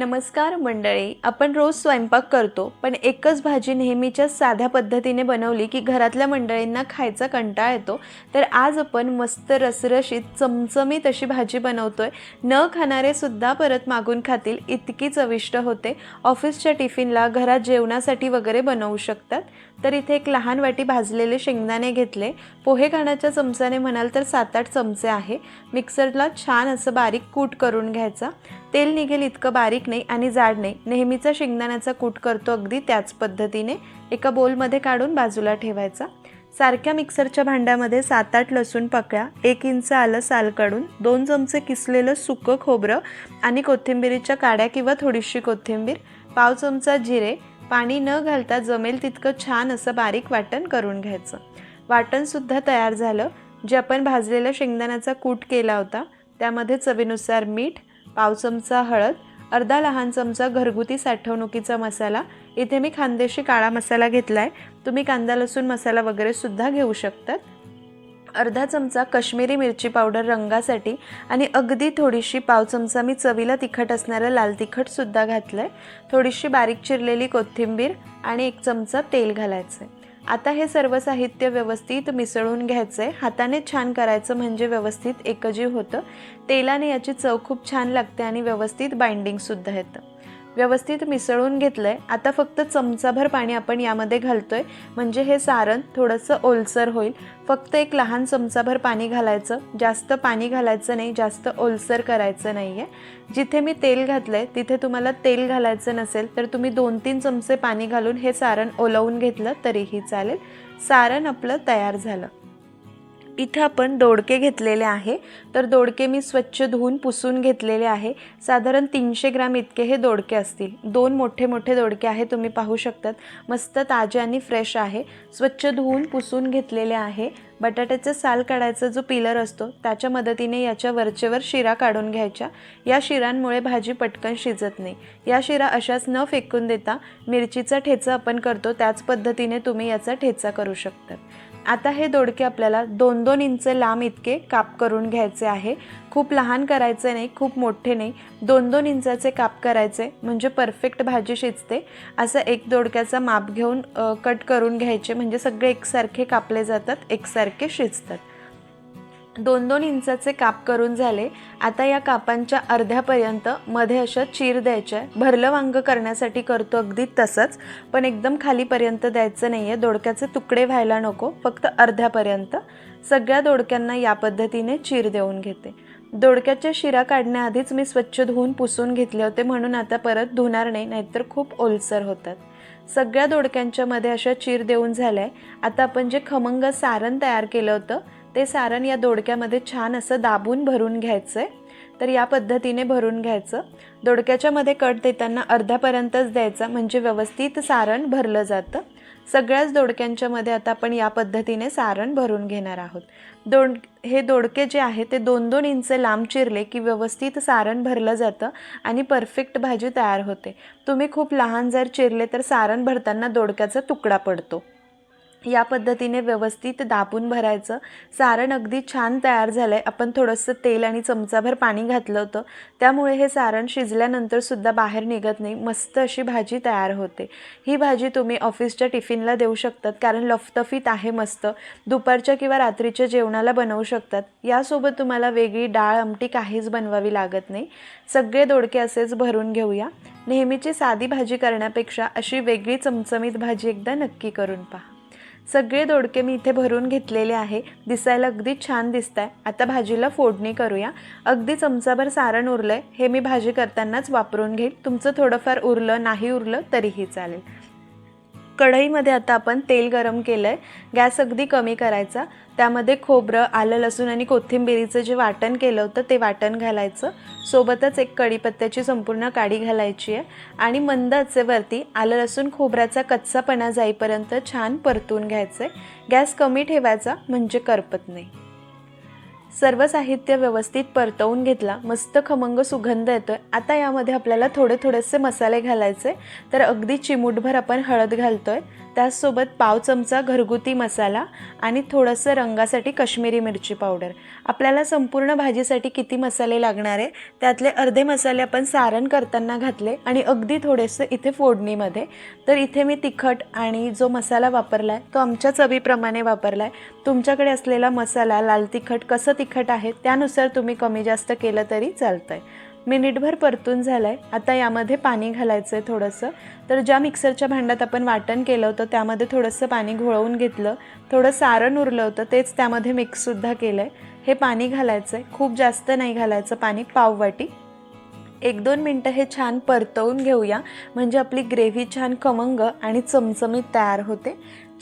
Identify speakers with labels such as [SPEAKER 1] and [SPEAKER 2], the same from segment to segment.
[SPEAKER 1] नमस्कार मंडळी आपण रोज स्वयंपाक करतो पण एकच भाजी नेहमीच्या साध्या पद्धतीने बनवली की घरातल्या मंडळींना खायचा कंटाळा येतो तर आज आपण मस्त रसरशीत चमचमीत अशी भाजी बनवतोय. न खाणारे सुद्धा परत मागून खातील इतकी चविष्ट होते. ऑफिसच्या टिफिनला घरात जेवणासाठी वगैरे बनवू शकतात. तर इथे एक लहान वाटी भाजलेले शेंगदाणे घेतले. पोहे खाण्याच्या चमच्याने म्हणाल तर सात आठ चमचे आहे. मिक्सरला छान असं बारीक कूट करून घ्यायचा. तेल निघेल इतकं बारीक नाही आणि जाड नाही. नेहमीचा शेंगदाण्याचा कूट करतो अगदी त्याच पद्धतीने. एका बोलमध्ये काढून बाजूला ठेवायचा. सारख्या मिक्सरच्या भांड्यामध्ये सात आठ लसूण पकळ्या एक इंच आलं साल काढून दोन चमचे किसलेलं सुकं खोबरं आणि कोथिंबीरीच्या काड्या किंवा थोडीशी कोथिंबीर पाव चमचा जिरे पाणी न घालता जमेल तितकं छान असं बारीक वाटण करून घ्यायचं. वाटणसुद्धा तयार झालं. जे आपण भाजलेलं शेंगदाण्याचा कूट केला होता त्यामध्ये चवीनुसार मीठ पाव चमचा हळद अर्धा लहान चमचा घरगुती साठवणुकीचा मसाला. इथे मी खानदेशी काळा मसाला घेतला आहे तुम्ही कांदा लसूण मसाला वगैरे सुद्धा घेऊ शकतात. अर्धा चमचा कश्मीरी मिरची पावडर रंगासाठी आणि अगदी थोडीशी पाव चमचा मी चवीला तिखट असणारं लाल तिखटसुद्धा घातलं आहे थोडीशी बारीक चिरलेली कोथिंबीर आणि एक चमचा तेल घालायचं आहे आता हे सर्व साहित्य व्यवस्थित मिसळून घ्यायचं आहे हाताने छान करायचं म्हणजे व्यवस्थित एकजीव होतं. तेलाने याची चव खूप छान लागते आणि व्यवस्थित बाइंडिंगसुद्धा येतं. व्यवस्थित मिसळून घेतलं आहे आता फक्त चमचाभर पाणी आपण यामध्ये घालतो आहे म्हणजे हे सारण थोडंसं ओलसर होईल. फक्त एक लहान चमचाभर पाणी घालायचं. जास्त पाणी घालायचं नाही. जास्त ओलसर करायचं नाही आहे जिथे मी तेल घातलं आहे तिथे तुम्हाला तेल घालायचं नसेल तर तुम्ही दोन तीन चमचे पाणी घालून हे सारण ओलवून घेतलं तरीही चालेल. सारण आपलं तयार झालं. इथं आपण दोडके घेतलेले आहे. तर दोडके मी स्वच्छ धुवून पुसून घेतलेले आहे. साधारण तीनशे ग्राम इतके हे दोडके असतील. दोन मोठे मोठे दोडके आहे तुम्ही पाहू शकतात. मस्त ताजे आणि फ्रेश आहे. स्वच्छ धुवून पुसून घेतलेले आहे. बटाट्याचं साल काढायचा जो पिलर असतो त्याच्या मदतीने याच्या वरचेवर शिरा काढून घ्यायच्या. या शिरांमुळे भाजी पटकन शिजत नाही. या शिरा अशाच न फेकून देता मिरचीचा ठेचा आपण करतो त्याच पद्धतीने तुम्ही याचा ठेचा करू शकतात. आता हे दोडके आपल्याला दोन दोन इंच लांब इतके काप करून घ्यायचे आहे. खूप लहान करायचे नाही खूप मोठे नाही. दोन दोन इंचाचे काप करायचे म्हणजे परफेक्ट भाजी शिजते. असं एक दोडक्याचा माप घेऊन कट करून घ्यायचे म्हणजे सगळे एकसारखे कापले जातात एकसारखे शिजतात. दोन दोन इंचाचे काप करून झाले. आता या कापांच्या अर्ध्यापर्यंत मध्ये अशा चीर द्यायच्या. भरलं वांग करण्यासाठी करतो अगदी तसंच. पण एकदम खालीपर्यंत द्यायचं नाही आहे दोडक्याचे तुकडे व्हायला नको. फक्त अर्ध्यापर्यंत. सगळ्या दोडक्यांना या पद्धतीने चीर देऊन घेते. दोडक्याच्या शिरा काढण्याआधीच मी स्वच्छ धुवून पुसून घेतले होते म्हणून आता परत धुणार नाही नाहीतर खूप ओलसर होतात. सगळ्या दोडक्यांच्या मध्ये अशा चीर देऊन झाल्या आता आपण जे खमंग सारण तयार केलं होतं ते सारण या दोडक्यामध्ये छान असं दाबून भरून घ्यायचं आहे तर या पद्धतीने भरून घ्यायचं. दोडक्याच्या मध्ये कट देताना अर्ध्यापर्यंतच द्यायचा म्हणजे व्यवस्थित सारण भरलं जातं. सगळ्याच दोडक्यांच्या मध्ये आता आपण या पद्धतीने सारण भरून घेणार आहोत. दोड हे दोडके जे आहे ते दोन दोन इंच लांब चिरले की व्यवस्थित सारण भरलं जातं आणि परफेक्ट भाजी तयार होते. तुम्ही खूप लहान जर चिरले तर सारण भरताना दोडक्याचा तुकडा पडतो. या पद्धतीने व्यवस्थित दाबून भरायचं. सारण अगदी छान तयार झालं आहे आपण थोडंसं तेल आणि चमचाभर पाणी घातलं होतं. त्यामुळे हे सारण शिजल्यानंतरसुद्धा बाहेर निघत नाही. मस्त अशी भाजी तयार होते. ही भाजी तुम्ही ऑफिसच्या टिफिनला देऊ शकतात कारण लफतफीत आहे मस्त. दुपारच्या किंवा रात्रीच्या जेवणाला बनवू शकतात. यासोबत तुम्हाला वेगळी डाळ आमटी काहीच बनवावी लागत नाही. सगळे दोडके असेच भरून घेऊया. नेहमीची साधी भाजी करण्यापेक्षा अशी वेगळी चमचमीत भाजी एकदा नक्की करून पहा. सगळे दोडके मी इथे भरून घेतलेले आहे. दिसायला अगदी छान दिसत आहे आता भाजीला फोडणी करूया. अगदी चमचाभर सारण उरलं आहे हे मी भाजी करतानाच वापरून घेईल. तुमचं थोडंफार उरलं नाही उरलं तरीही चालेल. कढईमध्ये आता आपण तेल गरम केलं आहे गॅस अगदी कमी करायचा. त्यामध्ये खोबरं आलं लसूण आणि कोथिंबिरीचं जे वाटण केलं होतं ते वाटण घालायचं. सोबतच एक कढीपत्त्याची संपूर्ण काडी घालायची आहे. आणि मंद आचेवरती आलं लसूण खोबऱ्याचा कच्चापणा जाईपर्यंत छान परतून घ्यायचं आहे गॅस कमी ठेवायचा म्हणजे करपत नाही. सर्व साहित्य व्यवस्थित परतवून घेतला. मस्त खमंग सुगंध येतोय. आता यामध्ये आपल्याला थोडे थोडेसे मसाले घालायचे. तर अगदी चिमूटभर आपण हळद घालतोय. त्याचसोबत पाव चमचा घरगुती मसाला आणि थोडंसं रंगासाठी कश्मीरी मिरची पावडर. आपल्याला संपूर्ण भाजीसाठी किती मसाले लागणार आहे? त्यातले अर्धे मसाले आपण सारण करताना घातले आणि अगदी थोडेसे इथे फोडणीमध्ये. तर इथे मी तिखट आणि जो मसाला वापरला आहे तो आमच्या चवीप्रमाणे वापरला आहे तुमच्याकडे असलेला मसाला लाल तिखट कसं तिखट आहे त्यानुसार तुम्ही कमी जास्त केलं तरी चालतं आहे मिनिटभर परतून झालं आहे आता यामध्ये पाणी घालायचं आहे थोडंसं. तर ज्या मिक्सरच्या भांड्यात आपण वाटण केलं होतं त्यामध्ये थोडंसं पाणी घोळवून घेतलं. थोडं सारण उरलं होतं तेच त्यामध्ये मिक्ससुद्धा केलं आहे हे पाणी घालायचं आहे खूप जास्त नाही घालायचं पाणी पाववाटी एक दोन मिनटं हे छान परतवून घेऊया. म्हणजे आपली ग्रेव्ही छान खमंग आणि चमचमीत तयार होते.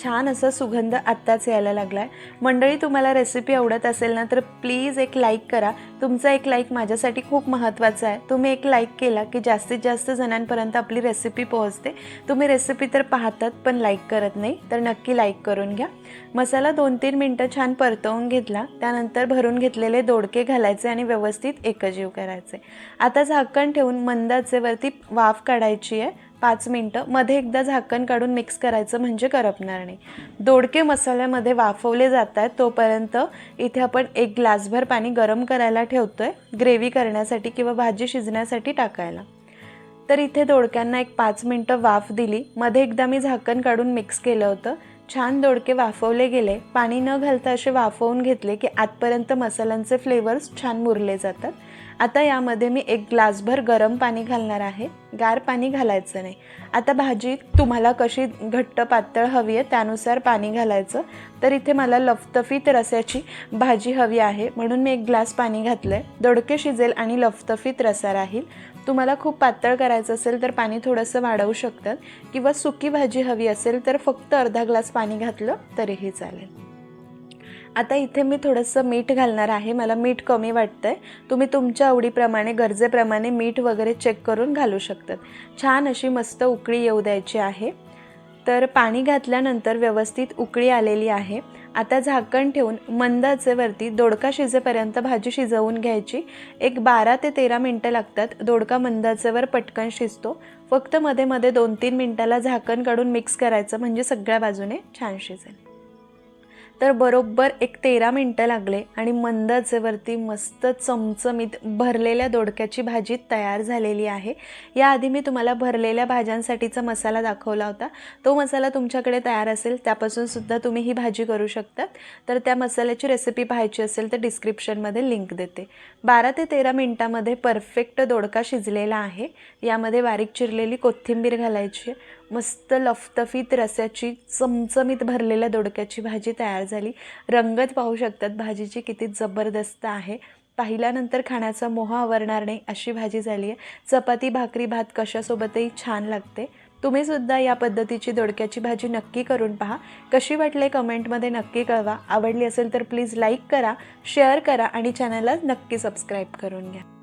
[SPEAKER 1] छान असा सुगंध आत्ताच यायला लागला आहे मंडळी तुम्हाला रेसिपी आवडत असेल ना तर प्लीज एक लाईक करा. तुमचा एक लाईक माझ्यासाठी खूप महत्त्वाचा आहे. तुम्ही एक लाईक केला की जास्तीत जास्त जणांपर्यंत आपली रेसिपी पोहोचते. तुम्ही रेसिपी तर पाहतात पण लाईक करत नाही तर नक्की लाईक करून घ्या. मसाला दोन तीन मिनटं छान परतवून घेतला. त्यानंतर भरून घेतलेले दोडके घालायचे आणि व्यवस्थित एकजीव करायचे. आता झाकण ठेवून मंदाचेवरती वाफ काढायची आहे. पाच मिनटं. मध्ये एकदा झाकण काढून मिक्स करायचं म्हणजे करपणार नाही. दोडके मसाल्यामध्ये वाफवले जात आहेत. तोपर्यंत इथे आपण एक ग्लासभर पाणी गरम करायला ठेवतो आहे ग्रेव्ही करण्यासाठी किंवा भाजी शिजण्यासाठी टाकायला. तर इथे दोडक्यांना एक पाच मिनटं वाफ दिली. मध्ये एकदा मी झाकण काढून मिक्स केलं होतं. छान दोडके वाफवले गेले. पाणी न घालता असे वाफवून घेतले की आतपर्यंत मसाल्यांचे फ्लेवर्स छान मुरले जातात. आता यामध्ये मी एक ग्लासभर गरम पाणी घालणार आहे. गार पाणी घालायचं नाही. आता भाजी तुम्हाला कशी घट्ट पातळ हवी आहे त्यानुसार पाणी घालायचं. तर इथे मला लफतफीत रस्याची भाजी हवी आहे. म्हणून मी एक ग्लास पाणी घातलं आहे दोडके शिजेल आणि लफतफीत रसा राहील. तुम्हाला खूप पातळ करायचं असेल तर पाणी थोडंसं वाढवू शकतात. किंवा सुकी भाजी हवी असेल तर फक्त अर्धा ग्लास पाणी घातलं तरीही चालेल. आता इथे मी थोडंसं मीठ घालणार आहे. मला मीठ कमी वाटतं आहे तुम्ही तुमच्या आवडीप्रमाणे गरजेप्रमाणे मीठ वगैरे चेक करून घालू शकतात. छान अशी मस्त उकळी येऊ द्यायची आहे. तर पाणी घातल्यानंतर व्यवस्थित उकळी आलेली आहे. आता झाकण ठेवून मंदाचेवरती दोडका शिजेपर्यंत भाजी शिजवून घ्यायची. एक बारा ते तेरा मिनटं लागतात. दोडका मंदाचेवर पटकन शिजतो. फक्त मध्ये मध्ये दोन तीन मिनटाला झाकण काढून मिक्स करायचं. म्हणजे सगळ्या बाजूने छान शिजेल. तर बरोबर एक तेरा मिनटं लागले आणि मंद आचेवरती मस्त चमचमीत भरलेल्या दोडक्याची भाजी तयार झालेली आहे. याआधी मी तुम्हाला भरलेल्या भाज्यांसाठीचा मसाला दाखवला होता. तो मसाला तुमच्याकडे तयार असेल त्यापासून सुद्धा तुम्ही ही भाजी करू शकतात. तर त्या मसाल्याची रेसिपी पाहायची असेल तर डिस्क्रिप्शनमध्ये लिंक देते. बारा ते तेरा मिनटामध्ये परफेक्ट दोडका शिजलेला आहे. यामध्ये बारीक चिरलेली कोथिंबीर घालायची मस्त लफतफीत रस्याची चमचमीत भरलेल्या दोडक्याची भाजी तयार झाली. रंगत पाहू शकतात भाजीची किती जबरदस्त आहे. पाहिल्यानंतर खाण्याचा मोह आवरणार नाही अशी भाजी झाली आहे चपाती भाकरी भात कशासोबतही छान लागते. तुम्ही सुद्धा या पद्धतीची दोडक्याची भाजी नक्की करून पहा. कशी वाटले कमेंटमध्ये नक्की कळवा. आवडली असेल तर प्लीज लाईक करा शेअर करा आणि चॅनलला नक्की सबस्क्राईब करून घ्या.